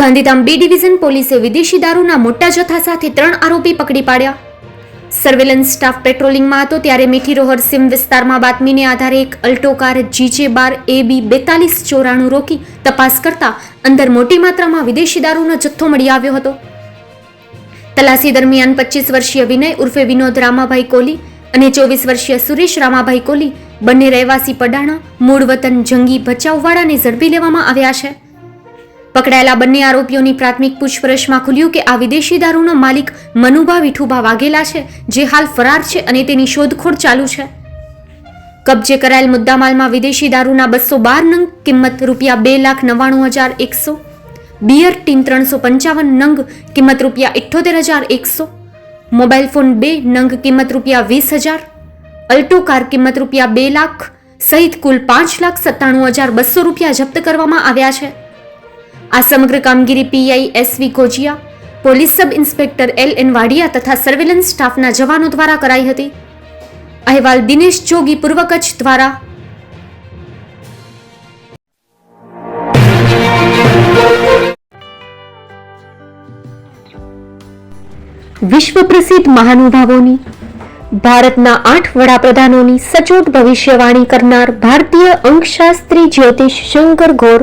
Gandhidham B division પોલીસે વિદેશી દારૂના મોટા જથ્થા સાથે ત્રણ આરોપી પકડી પાડ્યા. સર્વેલન્સ સ્ટાફ પેટ્રોલિંગમાં હતો ત્યારે મીઠી રોહર સિમ વિસ્તારમાં બાતમીને આધારે એક અલ્ટો કાર જીજે બાર એ બી બેતાલીસ ચોરાણું રોકી તપાસ કરતા અંદર મોટી માત્રામાં વિદેશી દારૂનો જથ્થો મળી આવ્યો હતો. તલાસી દરમિયાન પચીસ વર્ષીય વિનય ઉર્ફે વિનોદ રામાભાઈ કોલી અને ચોવીસ વર્ષીય સુરેશ રામાભાઈ કોલી બંને રહેવાસી પડાણા, મૂળ વતન જંગી ભચાઉવાળાને ઝડપી લેવામાં આવ્યા છે. પકડાયેલા બંને આરોપીઓની પ્રાથમિક પૂછપરછમાં ખુલ્યું કે આ વિદેશી દારૂનો માલિક મનુભા વિઠુભા વાઘેલા છે, જે હાલ ફરાર છે અને તેની શોધખોળ ચાલુ છે. કબજે કરાયેલ મુદ્દામાલમાં વિદેશી દારૂના બસો બાર નંગ કિંમત રૂપિયા બે લાખ નવ્વાણું હજાર એકસો. બિયર ટીન ત્રણસો પંચાવન નંગ કિંમત રૂપિયા ઇઠ્ઠોતેર હજાર એકસો. મોબાઈલ ફોન બે નંગ કિંમત રૂપિયા વીસ હજાર. અલ્ટો કાર કિંમત રૂપિયા બે લાખ, સહિત કુલ પાંચ લાખ સત્તાણું હજાર બસો રૂપિયા જપ્ત કરવામાં આવ્યા છે. આ સમગ્ર કામગીરી PI SV Kojiya, police sub inspector L N Wadia તથા સર્વેલન્સ સ્ટાફના જવાનો દ્વારા કરાઈ હતી. અહેવાલ દિનેશ જોગી પૂર્વ કચ્છ દ્વારા. વિશ્વ પ્રસિદ્ધ મહાનુભાવોની, ભારતના આઠ વડાપ્રધાનોની સચોટ ભવિષ્યવાણી કરનાર ભારતીય અંકશાસ્ત્રી જ્યોતિષ શંકર ઘોર